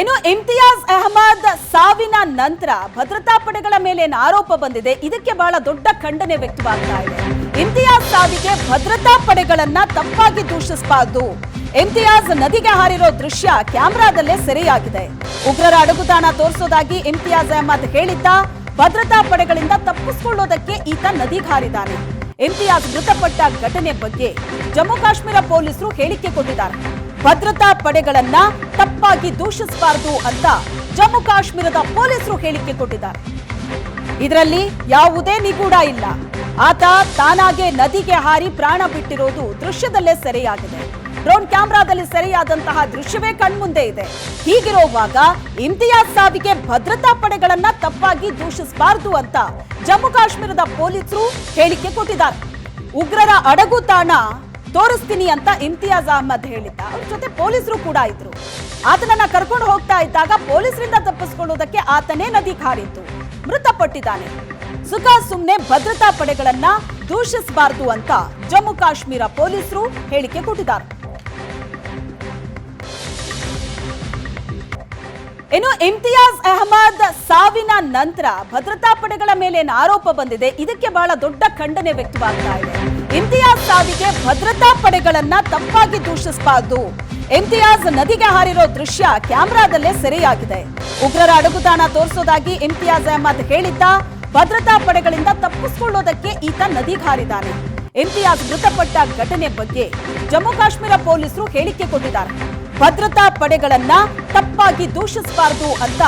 ಇನ್ನು ಇಮ್ತಿಯಾಜ್ ಅಹಮದ್ ಸಾವಿನ ನಂತರ ಭದ್ರತಾ ಪಡೆಗಳ ಮೇಲೆ ಆರೋಪ ಬಂದಿದೆ, ಇದಕ್ಕೆ ಬಹಳ ದೊಡ್ಡ ಖಂಡನೆ ವ್ಯಕ್ತವಾಗ್ತಾ ಇದೆ. ಇಮ್ತಿಯಾಜ್ ಸಾವಿಗೆ ಭದ್ರತಾ ಪಡೆಗಳನ್ನ ತಪ್ಪಾಗಿ ದೂಷಿಸಬಾರ್ದು. ಇಮ್ತಿಯಾಜ್ ನದಿಗೆ ಹಾರಿರೋ ದೃಶ್ಯ ಕ್ಯಾಮೆರಾದಲ್ಲೇ ಸೆರೆಯಾಗಿದೆ. ಉಗ್ರರ ಅಡಗುತಾಣ ತೋರಿಸೋದಾಗಿ ಇಮ್ತಿಯಾಜ್ ಅಹಮದ್ ಹೇಳಿದ್ದ, ಭದ್ರತಾ ಪಡೆಗಳಿಂದ ತಪ್ಪಿಸಿಕೊಳ್ಳೋದಕ್ಕೆ ಈತ ನದಿಗೆ ಹಾರಿದ್ದಾನೆ. ಇಮ್ತಿಯಾಜ್ ಮೃತಪಟ್ಟ ಘಟನೆ ಬಗ್ಗೆ ಜಮ್ಮು ಕಾಶ್ಮೀರ ಪೊಲೀಸರು ಹೇಳಿಕೆ ಕೊಟ್ಟಿದ್ದಾರೆ. ಭದ್ರತಾ ಪಡೆಗಳನ್ನ ತಪ್ಪಾಗಿ ದೂಷಿಸಬಾರದು ಅಂತ ಜಮ್ಮು ಕಾಶ್ಮೀರದ ಪೊಲೀಸರು ಹೇಳಿಕೆ ಕೊಟ್ಟಿದ್ದಾರೆ. ಇದರಲ್ಲಿ ಯಾವುದೇ ನಿಗೂಢ ಇಲ್ಲ. ಆತ ತಾನಾಗೆ ನದಿಗೆ ಹಾರಿ ಪ್ರಾಣ ಬಿಟ್ಟಿರೋದು ದೃಶ್ಯದಲ್ಲೇ ಸೆರೆಯಾಗಿದೆ. ಡ್ರೋನ್ ಕ್ಯಾಮೆರಾದಲ್ಲಿ ಸೆರೆಯಾದಂತಹ ದೃಶ್ಯವೇ ಕಣ್ಮುಂದೆ ಇದೆ. ಹೀಗಿರುವಾಗ ಇಮ್ತಿಯಾಜ್ ಸಾವಿಗೆ ಭದ್ರತಾ ಪಡೆಗಳನ್ನ ತಪ್ಪಾಗಿ ದೂಷಿಸಬಾರದು ಅಂತ ಜಮ್ಮು ಕಾಶ್ಮೀರದ ಪೊಲೀಸರು ಹೇಳಿಕೆ ಕೊಟ್ಟಿದ್ದಾರೆ. ಉಗ್ರರ ಅಡಗು ತಾಣ ತೋರಿಸ್ತೀನಿ ಅಂತ ಇಮ್ತಿಯಾಜ್ ಅಹಮದ್ ಹೇಳಿದ್ದ. ಅವ್ರ ಜೊತೆ ಪೊಲೀಸರು ಕೂಡ ಇದ್ರು. ಆತನನ್ನ ಕರ್ಕೊಂಡು ಹೋಗ್ತಾ ಇದ್ದಾಗ ಪೊಲೀಸರಿಂದ ತಪ್ಪಿಸ್ಕೊಳ್ಳೋದಕ್ಕೆ ಆತನೇ ನದಿ ಕಾರಿತ್ತು ಮೃತಪಟ್ಟಿದ್ದಾನೆ. ಸುಖ ಸುಮ್ನೆ ಭದ್ರತಾ ಪಡೆಗಳನ್ನ ದೂಷಿಸಬಾರದು ಅಂತ ಜಮ್ಮು ಕಾಶ್ಮೀರ ಪೊಲೀಸರು ಹೇಳಿಕೆ ಕೊಟ್ಟಿದ್ದಾರೆ. ಇನ್ನು ಇಮ್ತಿಯಾಜ್ ಅಹಮದ್ ಸಾವಿನ ನಂತರ ಭದ್ರತಾ ಪಡೆಗಳ ಮೇಲೆ ಆರೋಪ ಬಂದಿದೆ, ಇದಕ್ಕೆ ಬಹಳ ದೊಡ್ಡ ಖಂಡನೆ ವ್ಯಕ್ತವಾಗ್ತಾ ಇದೆ. ಇಮ್ತಿಯಾಜ್ ಸಾವಿಗೆ ಭದ್ರತಾ ಪಡೆಗಳನ್ನ ತಪ್ಪಾಗಿ ದೂಷಿಸಬಾರದು. ಇಮ್ತಿಯಾಜ್ ನದಿಗೆ ಹಾರಿರೋ ದೃಶ್ಯ ಕ್ಯಾಮೆರಾದಲ್ಲೇ ಸೆರೆಯಾಗಿದೆ. ಉಗ್ರರ ಅಡಗುತಾಣ ತೋರಿಸೋದಾಗಿ ಇಮ್ತಿಯಾಜ್ ಅಹಮದ್ ಹೇಳಿದ್ದ, ಭದ್ರತಾ ಪಡೆಗಳಿಂದ ತಪ್ಪಿಸಿಕೊಳ್ಳೋದಕ್ಕೆ ಈತ ನದಿಗೆ ಹಾರಿದ್ದಾನೆ. ಇಮ್ತಿಯಾಜ್ ಮೃತಪಟ್ಟ ಘಟನೆ ಬಗ್ಗೆ ಜಮ್ಮು ಕಾಶ್ಮೀರ ಪೊಲೀಸರು ಹೇಳಿಕೆ ಕೊಟ್ಟಿದ್ದಾರೆ. ಭದ್ರತಾ ಪಡೆಗಳನ್ನ ತಪ್ಪಾಗಿ ದೂಷಿಸಬಾರದು ಅಂತ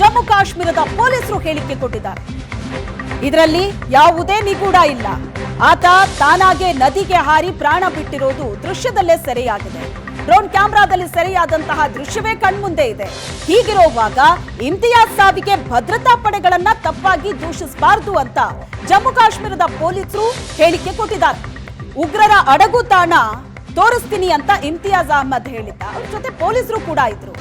ಜಮ್ಮು ಕಾಶ್ಮೀರದ ಪೊಲೀಸರು ಹೇಳಿಕೆ ಕೊಟ್ಟಿದ್ದಾರೆ. ಇದರಲ್ಲಿ ಯಾವುದೇ ನಿಗೂಢ ಇಲ್ಲ. ಆತ ತಾನಾಗೆ ನದಿಗೆ ಹಾರಿ ಪ್ರಾಣ ಬಿಟ್ಟಿರೋದು ದೃಶ್ಯದಲ್ಲೇ ಸೆರೆಯಾಗಿದೆ. ಡ್ರೋನ್ ಕ್ಯಾಮೆರಾದಲ್ಲಿ ಸೆರೆಯಾದಂತಹ ದೃಶ್ಯವೇ ಕಣ್ಮುಂದೆ ಇದೆ. ಹೀಗಿರುವಾಗ ಇಮ್ತಿಯಾಜ್ ಸಾವಿಗೆ ಭದ್ರತಾ ಪಡೆಗಳನ್ನ ತಪ್ಪಾಗಿ ದೂಷಿಸಬಾರದು ಅಂತ ಜಮ್ಮು ಕಾಶ್ಮೀರದ ಪೊಲೀಸರು ಹೇಳಿಕೆ ಕೊಟ್ಟಿದ್ದಾರೆ. ಉಗ್ರರ ಅಡಗು ತಾಣ ತೋರಿಸ್ತೀನಿ ಅಂತ ಇಮ್ತಿಯಾಜ್ ಅಹಮದ್ ಹೇಳಿದ್ದ. ಅವ್ರ ಜೊತೆ ಪೊಲೀಸರು ಕೂಡ ಇದ್ರು.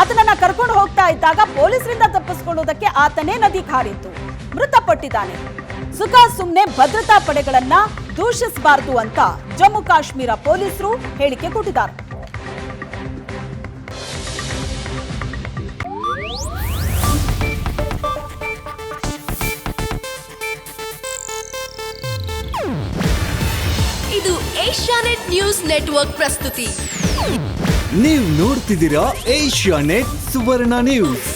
ಆತನನ್ನ ಕರ್ಕೊಂಡು ಹೋಗ್ತಾ ಇದ್ದಾಗ ಪೊಲೀಸರಿಂದ ತಪ್ಪಿಸ್ಕೊಳ್ಳೋದಕ್ಕೆ ಆತನೇ ನದಿ ಹಾರಿತ್ತು ಮೃತಪಟ್ಟಿದ್ದಾನೆ. ಸುಖ ಸುಮ್ನೆ ಭದ್ರತಾ ಪಡೆಗಳನ್ನ ದೂಷಿಸಬಾರದು ಅಂತ ಜಮ್ಮು ಕಾಶ್ಮೀರ ಪೊಲೀಸರು ಹೇಳಿಕೆ ಕೊಟ್ಟಿದ್ದಾರೆ. ಇದು ಏಷ್ಯಾನೆಟ್ ನ್ಯೂಸ್ ನೆಟ್ವರ್ಕ್ ಪ್ರಸ್ತುತಿ. ನೀವು ನೋಡ್ತಿದ್ದೀರಾ ಏಷ್ಯಾನೆಟ್ ಸುವರ್ಣ ನ್ಯೂಸ್.